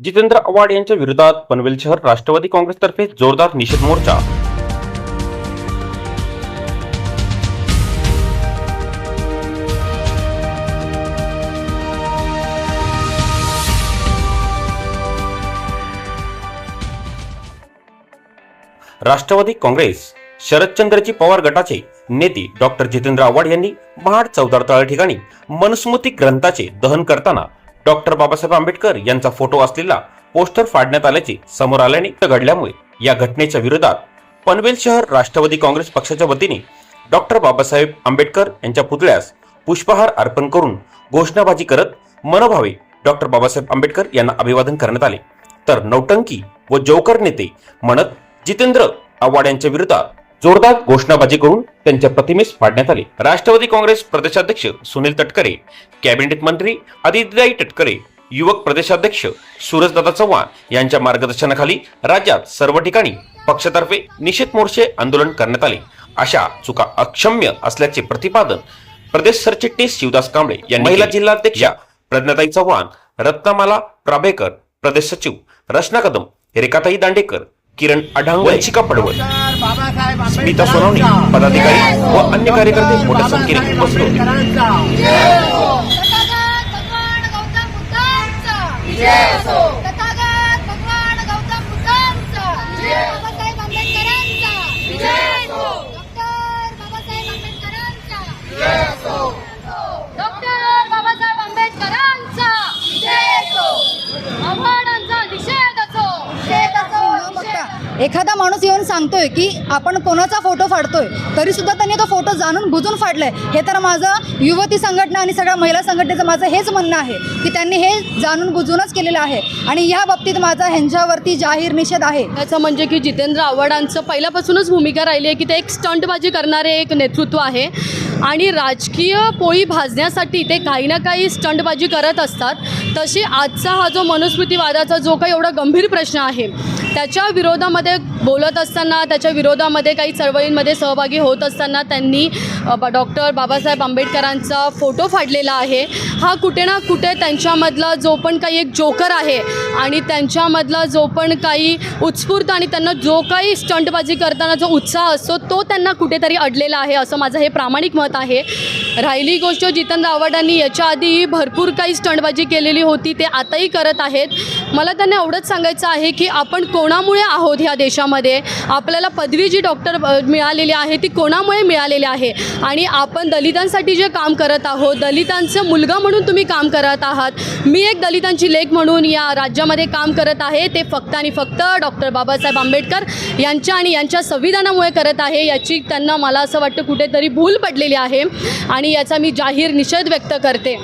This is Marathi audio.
जितेंद्र आव्हाड यांच्या विरोधात पनवेल शहर राष्ट्रवादी काँग्रेसतर्फे जोरदार निषेध मोर्चा. राष्ट्रवादी काँग्रेस शरदचंद्रजी पवार गटाचे नेते डॉक्टर जितेंद्र आव्हाड यांनी महाड चौदार तळा ठिकाणी मनुस्मृती ग्रंथाचे दहन करताना डॉक्टर बाबासाहेब आंबेडकर यांचा फोटो असलेला पोस्टर फाडण्यात आल्याचे समोर आल्याने घडल्यामुळे या घटनेच्या विरोधात पनवेल शहर राष्ट्रवादी काँग्रेस पक्षाच्या वतीने डॉक्टर बाबासाहेब आंबेडकर यांच्या पुतळ्यास पुष्पहार अर्पण करून घोषणाबाजी करत मनोभावे डॉक्टर बाबासाहेब आंबेडकर यांना अभिवादन करण्यात आले. तर नौटंकी व जोकर नेते म्हणत जितेंद्र आव्हाड यांच्या विरोधात जोरदार घोषणाबाजी करून त्यांच्या प्रतिमेस पाडण्यात आले. राष्ट्रवादी काँग्रेस प्रदेशाध्यक्ष सुनील तटकरे कॅबिनेट मंत्री आदित्यदाई तटकरे युवक प्रदेशाध्यक्ष सूरजदादा चव्हाण यांच्या मार्गदर्शनाखाली राज्यात सर्व ठिकाणी पक्षातर्फे निषेध मोर्चे आंदोलन करण्यात आले. अशा चुका अक्षम्य असल्याचे प्रतिपादन प्रदेश सरचिटणीस शिवदास कांबळे यांनी महिला जिल्हाध्यक्षा प्रज्ञाताई चव्हाण रत्नमाला प्राभेकर प्रदेश सचिव रचना कदम रेखाताई दांडेकर किरण वंशिका पडवळ. स्मिता सोनवणे पदाधिकारी व अन्य कार्यकर्ते मोठ्या संख्येने उपस्थित होते. डॉक्टर बाबासाहेब आंबेडकरांचा. एखादा माणूस येऊन सांगतोय की आपण कोणाचा फोटो फाडतोय तरीसुद्धा त्यांनी तो फोटो जाणून बुजून फाडलाय. हे तर माझं युवती संघटना आणि सगळ्या महिला संघटनेचं माझं हेच म्हणणं आहे की त्यांनी हे जाणून बुजूनच केलेलं आहे. आणि या बाबतीत माझा ह्यांच्यावरती जाहीर निषेध आहे. त्याचं म्हणजे की जितेंद्र आव्हाडांचं पहिल्यापासूनच भूमिका राहिली आहे की ते एक स्टंटबाजी करणारे एक नेतृत्व आहे. आणि राजकीय पोळी भाजण्यासाठी ते काही ना काही स्टंटबाजी करत असतात. तशी आजचा हा जो मनुस्मृतीवादाचा जो काही एवढा गंभीर प्रश्न आहे त्याच्या विरोधामध्ये बोलत असताना त्याच्या विरोधामध्ये काही चळवळींमध्ये सहभागी होत असताना त्यांनी डॉक्टर बाबासाहेब आंबेडकरांचा फोटो फाडलेला आहे. हा कुठे ना कुठे त्यांच्यामधला जो पण काही एक जोकर आहे आणि त्यांच्यामधला जो पण काही उत्स्फूर्त आणि त्यांना जो काही स्टंटबाजी करताना जो उत्साह असतो तो त्यांना कुठेतरी अडलेला आहे असं माझं हे प्रामाणिक मत आहे. राहिली गोष्ट जितेंद्र आव्हाडांनी याच्या आधी भरपूर काही स्टंटबाजी केलेली होती ते आताही करत आहेत. मला त्यांना एवढंच सांगायचं आहे की आपण कोण कोणामुळे आहोत ह्या देशामध्ये? आपल्याला पदवी जी डॉक्टर मिळालेली आहे ती कोणामुळे मिळालेली आहे? आणि आपण दलितांसाठी जे काम करत आहोत दलितांचं मुलगा म्हणून तुम्ही काम करत आहात. मी एक दलितांची लेख म्हणून या राज्यामध्ये काम करत आहे. ते फक्त आणि फक्त डॉक्टर बाबासाहेब आंबेडकर यांच्या आणि यांच्या संविधानामुळे करत आहे. याची त्यांना मला असं वाटतं कुठेतरी भूल पडलेली आहे. आणि याचा मी जाहीर निषेध व्यक्त करते.